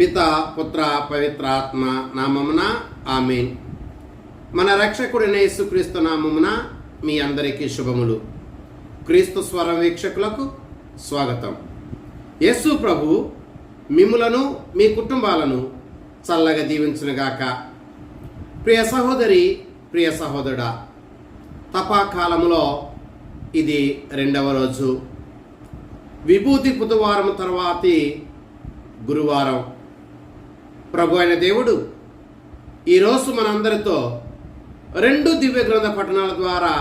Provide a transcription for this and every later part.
పిత పుత్ర పవిత్రాత్మ నామమున ఆమెన్. మన రక్షకుడిన యేసుక్రీస్తు నామమున మీ అందరికీ శుభములు. క్రీస్తు స్వరం వీక్షకులకు స్వాగతం. యేసు ప్రభు మిమ్ములను మీ కుటుంబాలను చల్లగా దీవించునుగాక. ప్రియ సహోదరి ప్రియ సహోదరుడా తపాకాలములో ఇది రెండవ రోజు. విభూతి బుధవారం తర్వాతి గురువారం. ప్రభు అయిన దేవుడు ఈరోజు మనందరితో రెండు దివ్య గ్రంథ పట్టణాల ద్వారా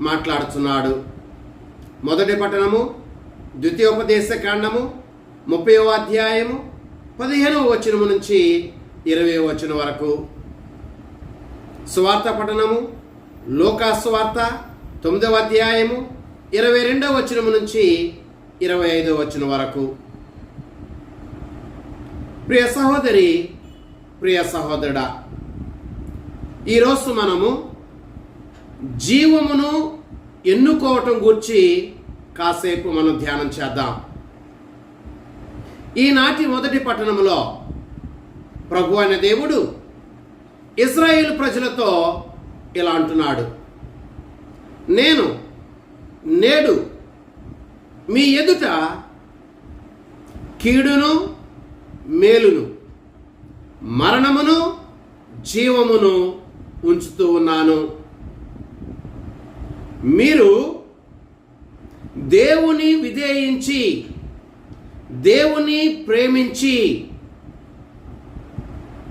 మాట్లాడుతున్నాడు మొదటి పట్టణము ద్వితీయోపదేశ కాండము ముప్పై అధ్యాయము పదిహేనవ వచనము నుంచి ఇరవై వచనం వరకు. స్వార్థ పట్టణము లోకాస్వార్త తొమ్మిదవ అధ్యాయము ఇరవై రెండవ వచనము నుంచి ఇరవై ఐదవ వచనం వరకు. ప్రియ సహోదరి ప్రియ సహోదరుడా ఈరోజు మనము జీవమును ఎన్నుకోవటం గురించి కాసేపు మనం ధ్యానం చేద్దాం. ఈనాటి మొదటి పట్టణంలో ప్రభు అయిన దేవుడు ఇజ్రాయేల్ ప్రజలతో ఇలా అంటున్నాడు. నేను నేడు మీ ఎదుట కీడును మేలును మరణమును జీవమును ఉంచుతూ ఉన్నాను. మీరు దేవుని విధేయించి దేవుని ప్రేమించి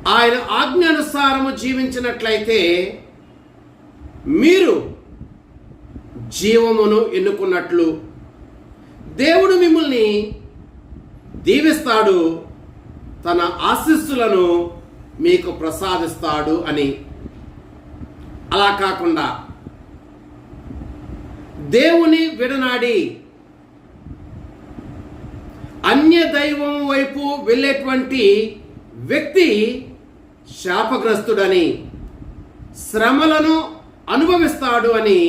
ఆయన ఆజ్ఞానుసారము జీవించినట్లయితే మీరు జీవమును ఎన్నుకున్నట్లు దేవుడు మిమ్మల్ని దీవిస్తాడు. తన ఆశీస్సులను మీకు ప్రసాదిస్తాడు అని. అలా కాకుండా దేవుని విడనాడి అన్య దైవం వైపు వెళ్ళేటువంటి వ్యక్తి శాపగ్రస్తుడని శ్రమలను అనుభవిస్తాడు అని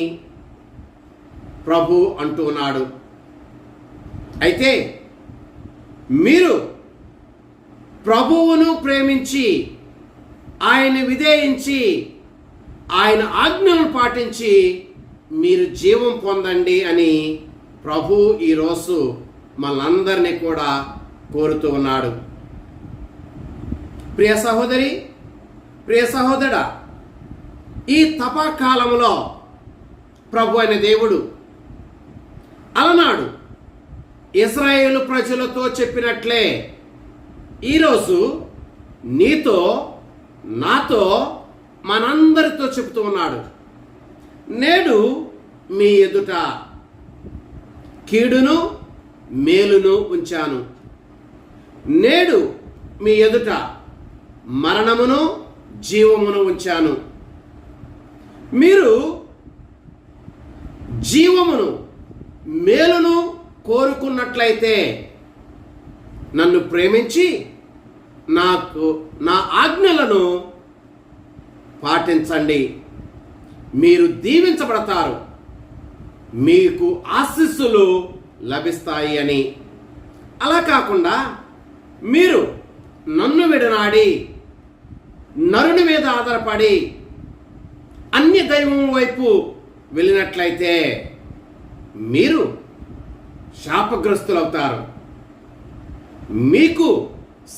ప్రభు అంటున్నాడు. అయితే మీరు ప్రభువును ప్రేమించి ఆయన విధేయించి ఆయన ఆజ్ఞలను పాటించి మీరు జీవం పొందండి అని ప్రభు ఈరోజు మనందరినీ కూడా కోరుతూ ఉన్నాడు. ప్రియ సహోదరి ప్రియ సహోదరా ఈ తపాకాలంలో ప్రభు అయిన దేవుడు అలనాడు. ఇస్రాయేలు ప్రజలతో చెప్పినట్లే ఈరోజు నీతో నాతో మనందరితో చెబుతూ ఉన్నాడు. నేడు మీ ఎదుట కీడును మేలును ఉంచాను. నేడు మీ ఎదుట మరణమును జీవమును ఉంచాను. మీరు జీవమును మేలును కోరుకున్నట్లయితే నన్ను ప్రేమించి నాకు నా ఆజ్ఞలను పాటించండి. మీరు దీవించబడతారు. మీకు ఆశీస్సులు లభిస్తాయి అని. అలా కాకుండా మీరు నన్ను విడనాడి నరుని మీద ఆధారపడి అన్య దైవం వైపు వెళ్ళినట్లయితే మీరు శాపగ్రస్తులవుతారు. మీకు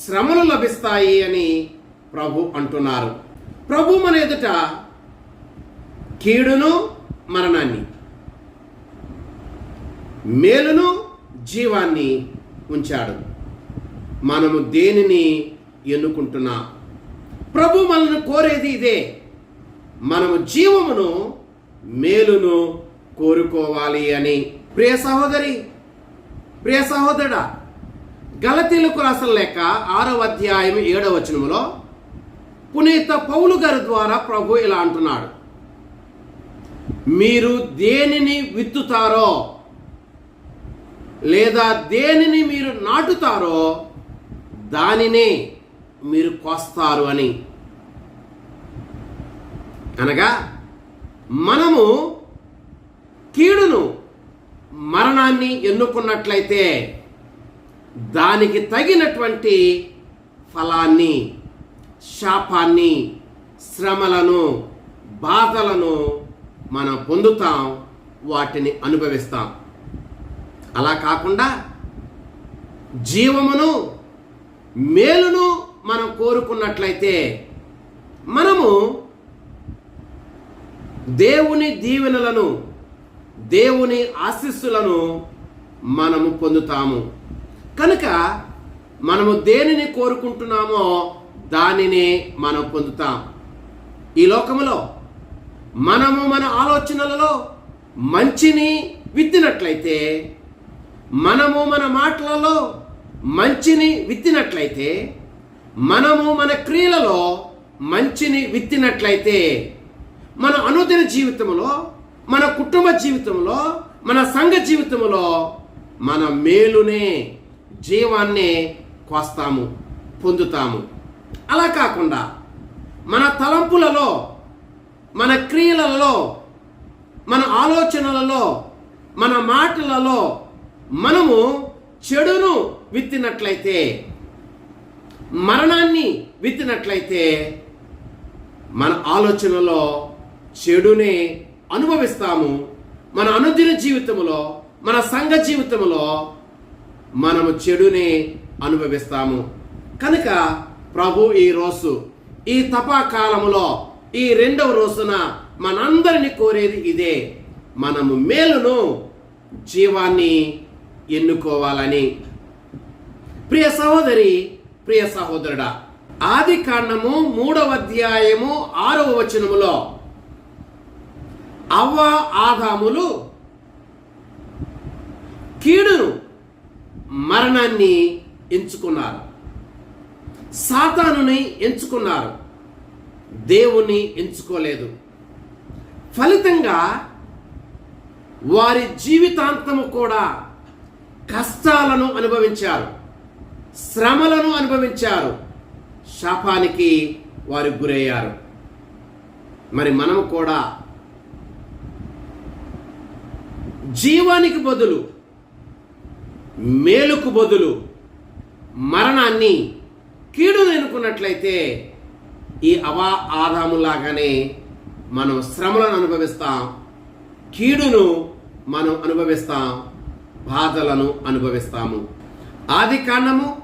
శ్రమలు లభిస్తాయి అని ప్రభు అంటున్నారు. ప్రభు మన ఎదుట కీడును మరణాన్ని మేలును జీవాన్ని ఉంచాడు. మనము దేనిని ఎన్నుకుంటున్నా? ప్రభు మనను కోరేది ఇదే. మనము జీవమును మేలును కోరుకోవాలి అని. ప్రియ సహోదరి ప్రియ సహోదరుడా గలతీలకు రాసిన లేక ఆరవ అధ్యాయం ఏడవ వచనములో పునీత పౌలు గారి ద్వారా ప్రభు ఇలా అంటున్నాడు. మీరు దేనిని విత్తుతారో లేదా దేనిని మీరు నాటుతారో దానినే మీరు కోస్తారు అని. అనగా మనము కీడును మరణాన్ని ఎన్నుకున్నట్లయితే దానికి తగినటువంటి ఫలాన్ని శాపాన్ని శ్రమలను బాధలను మనం పొందుతాం వాటిని అనుభవిస్తాం. అలా కాకుండా జీవమును మేలును మనం కోరుకున్నట్లయితే మనము దేవుని దీవెనలను దేవుని ఆశీస్సులను మనము పొందుతాము. కనుక మనము దేనిని కోరుకుంటున్నామో దానిని మనం పొందుతాం. ఈ లోకములో మనము మన ఆలోచనలలో మంచిని విత్తినట్లయితే మనము మన మాటలలో మంచిని విత్తినట్లయితే మనము మన క్రియలలో మంచిని విత్తినట్లయితే మన అనుదిన జీవితంలో మన కుటుంబ జీవితంలో మన సంఘ జీవితంలో మన మేలునే జీవాన్నే కోస్తాము పొందుతాము. అలా కాకుండా మన తలంపులలో మన క్రియలలో మన ఆలోచనలలో మన మాటలలో మనము చెడును విత్తినట్లయితే మరణాన్ని విత్తినట్లయితే మన ఆలోచనలో చెడునే అనుభవిస్తాము. మన అనుదిన జీవితంలో మన సంఘ జీవితంలో మనము చెడునే అనుభవిస్తాము. కనుక ప్రభు ఈ రోజు ఈ తపాకాలములో ఈ రెండవ రోజున మనందరిని కోరేది ఇదే. మనము మేలును జీవాన్ని ఎన్నుకోవాలని. ప్రియ సహోదరి ప్రియ సహోదరుడా ఆది కాండము మూడవ అధ్యాయము ఆరవ వచనములో అవ్వ ఆదాములు కీడును మరణాన్ని ఎంచుకున్నారు. సాతానుని ఎంచుకున్నారు. దేవుణ్ణి ఎంచుకోలేదు. ఫలితంగా వారి జీవితాంతము కూడా కష్టాలను అనుభవించారు. శ్రమలను అనుభవించారు. శాపానికి వారు గురయ్యారు. మరి మనం కూడా జీవానికి బదులు మేలుకు బదులు మరణాన్ని కీడును ఎన్నుకున్నట్లయితే ఈ అవా ఆదాములాగానే మనం శ్రమలను అనుభవిస్తాం కీడును మనం అనుభవిస్తాం బాధలను అనుభవిస్తాము. ఆది కాండము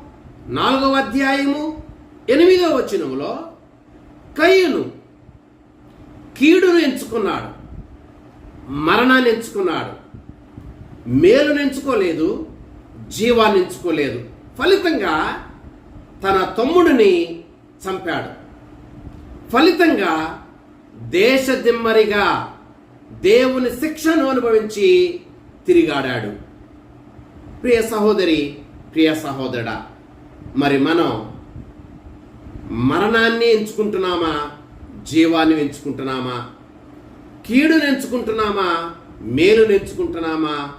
నాలుగవ అధ్యాయము ఎనిమిదవ వచనములో కయ్యను కీడును ఎంచుకున్నాడు మరణాన్ని ఎంచుకున్నాడు మేలును ఎంచుకోలేదు జీవాన్ని ఎంచుకోలేదు ఫలితంగా తన తమ్ముడిని చంపాడు. ఫలితంగా దేశదిమ్మరిగా దేవుని శిక్షను అనుభవించి తిరిగాడాడు. ప్రియ సహోదరి ప్రియ సహోదరుడా మరి మనం మరణాన్ని ఎంచుకుంటున్నామా? జీవాన్ని ఎంచుకుంటున్నామా? కీడును ఎంచుకుంటున్నామా? మేలును ఎంచుకుంటున్నామా?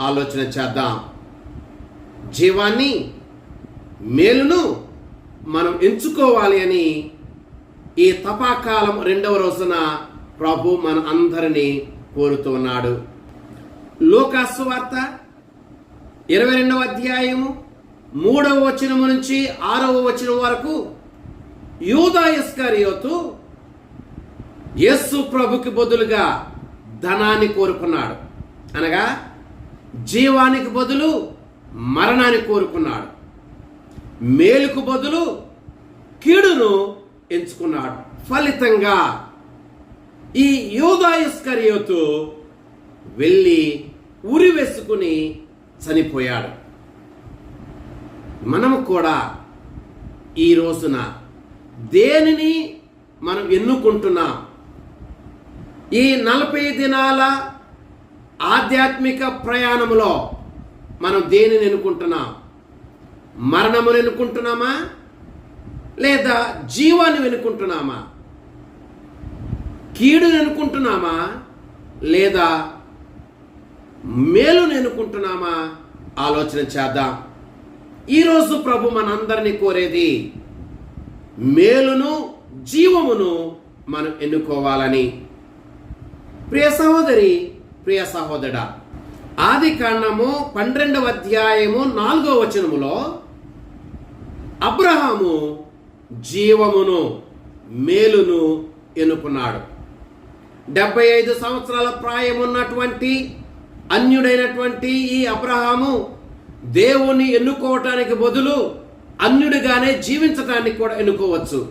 ఆలోచన చేద్దాం. జీవాన్ని మేలును మనం ఎంచుకోవాలి అని ఈ తపాకాలం రెండవ రోజున ప్రభు మన అందరినీ కోరుతున్నాడు లోకాసు వార్త ఇరవై రెండవ అధ్యాయము మూడవ వచనము నుంచి ఆరవ వచనం వరకు యూదా యస్సు ప్రభుకి బదులుగా ధనాన్ని కోరుకున్నాడు. అనగా జీవానికి బదులు మరణాన్ని కోరుకున్నాడు. మేలుకు బదులు కీడును ఎంచుకున్నాడు. ఫలితంగా ఈ యోధాయుస్కర్యోతు వెళ్ళి ఉరి వేసుకుని చనిపోయాడు. మనము కూడా ఈ రోజున దేనిని మనం ఎన్నుకుంటున్నాం? ఈ నలభై దినాల ఆధ్యాత్మిక ప్రయాణములో మనం దేనిని ఎన్నుకుంటున్నాం? మరణమును ఎన్నుకుంటున్నామా? లేదా జీవాన్ని వెనుకుంటున్నామా కీడును ఎన్నుకుంటున్నామా? లేదా మేలును ఎన్నుకుంటున్నామా? ఆలోచన చేద్దాం. ఈరోజు ప్రభు మనందరినీ కోరేది మేలును జీవమును మనం ఎన్నుకోవాలని. ప్రియ సహోదరి ప్రియ సహోదరా ఆది కాండము పన్నెండవ అధ్యాయము నాలుగో వచనములో అబ్రహాము జీవమును మేలును ఎన్నుకున్నాడు. డెబ్బై ఐదు సంవత్సరాల ప్రాయం ఉన్నటువంటి అన్యుడైనటువంటి ఈ అబ్రహాము దేవుణ్ణి ఎన్నుకోవటానికి బదులు అన్యుడిగానే జీవించటానికి కూడా ఎన్నుకోవచ్చు.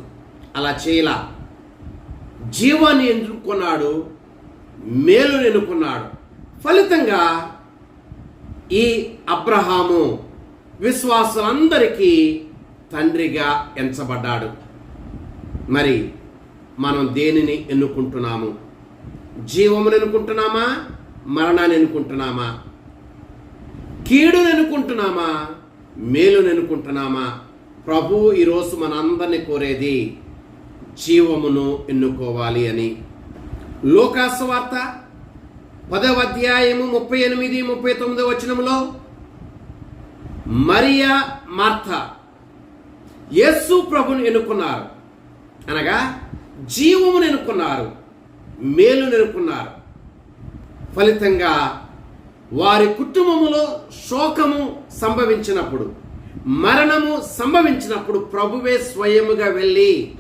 అలా చేయలా. జీవాన్ని ఎన్నుకున్నాడు మేలుని ఎన్నుకున్నాడు. ఫలితంగా ఈ అబ్రహాము విశ్వాసులందరికీ తండ్రిగా ఎంచబడ్డాడు. మరి మనం దేనిని ఎన్నుకుంటున్నాము? జీవమును ఎన్నుకుంటున్నామా? మరణాన్ని ఎన్నుకుంటున్నామా? కీడును ఎన్నుకుంటున్నామా? మేలును ఎన్నుకుంటున్నామా? ప్రభు ఈరోజు మనందరిని కోరేది జీవమును ఎన్నుకోవాలి అని. లోకాసు వార్త పదవ అధ్యాయము ముప్పై ఎనిమిది ముప్పై తొమ్మిదో వచనంలో మరియా మార్త. యేసు ప్రభుని ఎన్నుకున్నారు. అనగా జీవమును ఎన్నుకున్నారు. మేలు ఎన్నుకున్నారు. ఫలితంగా వారి కుటుంబములో శోకము సంభవించినప్పుడు మరణము సంభవించినప్పుడు ప్రభువే స్వయముగా వెళ్ళి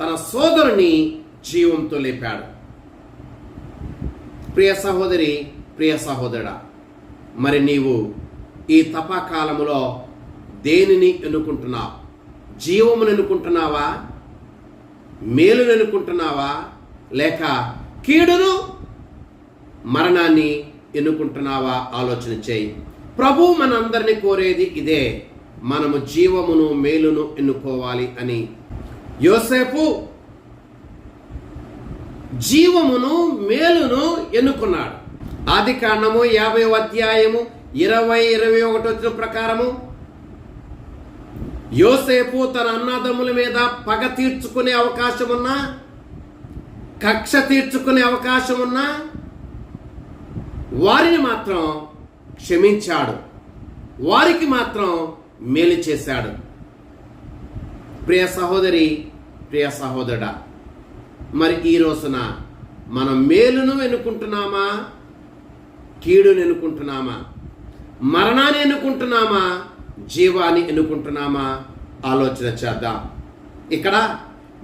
తన సోదరుని జీవంతో లేపాడు. ప్రియ సహోదరి ప్రియ సహోదరుడా మరి నీవు ఈ తపాకాలములో దేనిని ఎన్నుకుంటున్నావు? జీవమును ఎన్నుకుంటున్నావా? మేలును ఎన్నుకుంటున్నావా? లేక కీడును మరణాన్ని ఎన్నుకుంటున్నావా? ఆలోచన చేయి. ప్రభు మనందరినీ కోరేది ఇదే మనము జీవమును మేలును ఎన్నుకోవాలి అని. యోసేపు జీవమును మేలును ఎన్నుకున్నాడు. ఆది కాండము యాభై అధ్యాయము ఇరవై ఇరవై ఒకటి వచ్చిన ప్రకారము యోసేపు తన అన్నదమ్ముల మీద పగ తీర్చుకునే అవకాశం ఉన్నా కక్ష తీర్చుకునే అవకాశం ఉన్నా వారిని మాత్రం క్షమించాడు. వారికి మాత్రం మేలు చేశాడు. ప్రియ సహోదరి ప్రియ సహోదరుడా మరి ఈ రోజున మనం మేలును ఎన్నుకుంటున్నామా? కీడును ఎన్నుకుంటున్నామా? మరణాన్ని ఎన్నుకుంటున్నామా? జీవాన్ని ఎన్నుకుంటున్నామా? ఆలోచన చేద్దాం. ఇక్కడ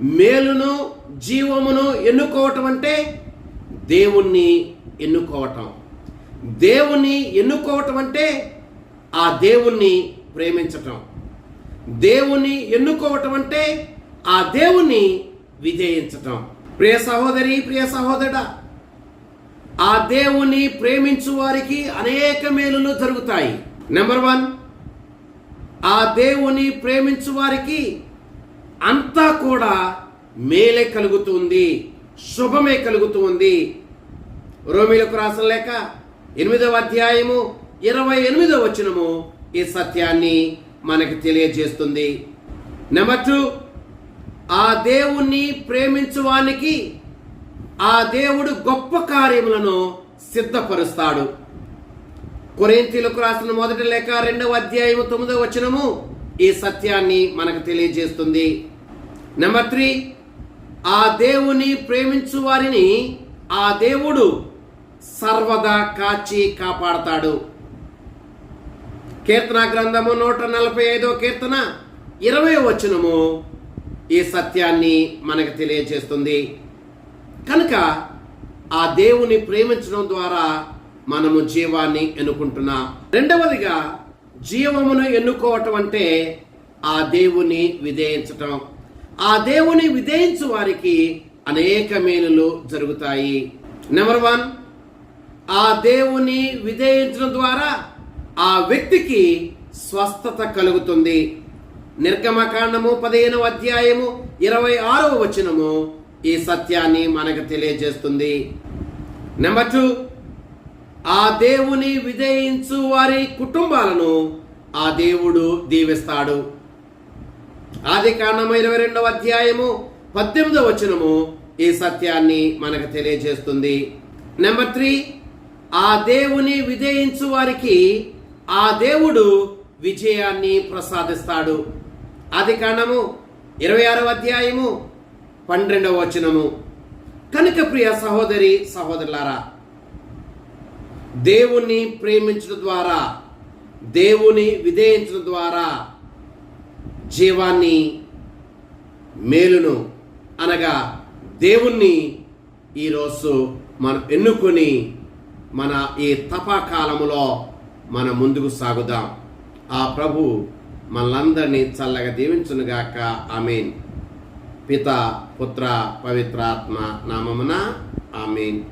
మేలును జీవమును ఎన్నుకోవటం అంటే దేవుణ్ణి ఎన్నుకోవటం. దేవుణ్ణి ఎన్నుకోవటం అంటే ఆ దేవుణ్ణి ప్రేమించటం. దేవుణ్ణి ఎన్నుకోవటం అంటే ఆ దేవుణ్ణి విజయించటం ప్రియ సహోదరి ప్రియ సహోదరుడా ఆ దేవుణ్ణి ప్రేమించు వారికి అనేక మేలులు జరుగుతాయి. నెంబర్ వన్ ఆ దేవుని ప్రేమించు వారికి అంతా కూడా మేలే కలుగుతుంది శుభమే కలుగుతుంది. రోమిలకు రాసిన లేక ఎనిమిదవ అధ్యాయము ఇరవై ఎనిమిదవ వచనము ఈ సత్యాన్ని మనకి తెలియజేస్తుంది. నెంబర్ టూ ఆ దేవుణ్ణి ప్రేమించువానికి ఆ దేవుడు గొప్ప కార్యములను సిద్ధపరుస్తాడు. కొరేంతీలకు రాసిన మొదటి లేఖ రెండవ అధ్యాయము తొమ్మిదవ వచనము ఈ సత్యాన్ని మనకు తెలియజేస్తుంది. నెంబర్ త్రీ ఆ దేవుని ప్రేమించు వారిని ఆ దేవుడు సర్వదా కాచి కాపాడతాడు. కీర్తన గ్రంథము నూట నలభై ఐదో కీర్తన ఇరవై వచనము ఈ సత్యాన్ని మనకు తెలియజేస్తుంది. కనుక ఆ దేవుని ప్రేమించడం ద్వారా మనము జీవాన్ని ఎన్నుకుంటున్నాం. రెండవదిగా జీవమును ఎన్నుకోవటం అంటే ఆ దేవుని విధేయించటం. ఆ దేవుని విధేయించు వారికి అనేక మేలులు జరుగుతాయి. నెంబర్ వన్ ఆ దేవుని విధేయించడం ద్వారా ఆ వ్యక్తికి స్వస్థత కలుగుతుంది. నిర్గమకాండము పదిహేనవ అధ్యాయము ఇరవై ఆరవ వచనము ఈ సత్యాన్ని మనకు తెలియజేస్తుంది. నెంబర్ టూ ఆ దేవుని విధేయించు వారి కుటుంబాలను ఆ దేవుడు దీవిస్తాడు. ఆది కాండము ఇరవై రెండవ అధ్యాయము పద్దెనిమిదవ వచనము ఈ సత్యాన్ని మనకు తెలియజేస్తుంది. నెంబర్ త్రీ ఆ దేవుని విజయించు వారికి ఆ దేవుడు విజయాన్ని ప్రసాదిస్తాడు. ఆది కాండము ఇరవై ఆరవ అధ్యాయము పన్నెండవ వచనము. కనుక ప్రియ సహోదరి సహోదరులారా దేవుణ్ణి ప్రేమించడం ద్వారా దేవుని విధేయించడం ద్వారా జీవాన్ని మేలును అనగా దేవుణ్ణి ఈరోజు మనం ఎన్నుకొని మన ఈ తపాకాలములో మనం ముందుకు సాగుదాం. ఆ ప్రభు మనలందరినీ చల్లగా దీవించునుగాక. ఆమెన్. పిత పుత్ర పవిత్రాత్మ నామమున ఆమెన్.